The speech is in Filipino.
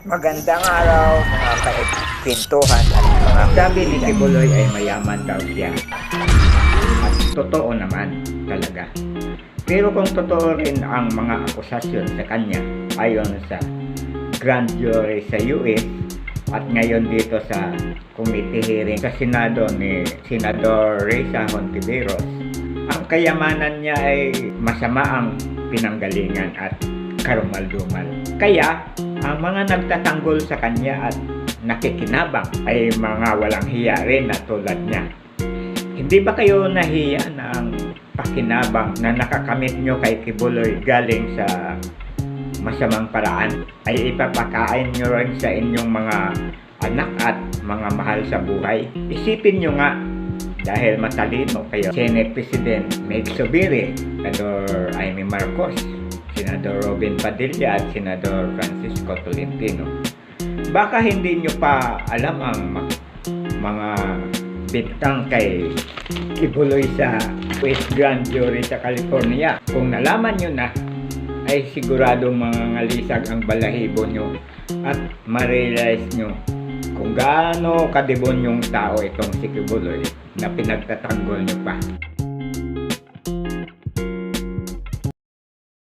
Magandang araw mga kaipintuhan at mga Sabi ni Kibuloy ay mayaman daw siya. At totoo naman talaga. Pero kung totoo rin ang mga akusasyon sa kanya ayon sa grand jury sa US at ngayon dito sa committee hearing sa Senado ni Senador Reza Hontiveros, ang kayamanan niya ay masama ang pinanggalingan at karumaldumal. Kaya, ang mga nagtatanggol sa kanya at nakikinabang ay mga walang hiya rin na tulad niya. Hindi ba kayo nahiya na ang pakinabang na nakakamit nyo kay Kibuloy galing sa masamang paraan ay ipapakain nyo rin sa inyong mga anak at mga mahal sa buhay? Isipin nyo nga dahil matalino kayo. Senate President Meg Subiri, Senador Amy Marcos, Senador Robin Padilla at Senador Francisco Tolentino. Baka hindi nyo pa alam ang mga bintang kay Kibuloy sa West Grand Jury sa California. Kung nalaman nyo na, ay siguradong mga ngalisag ang balahibo nyo at ma-realize nyo kung gaano kadebonyong tao itong si Kibuloy na pinagtatanggol nyo pa.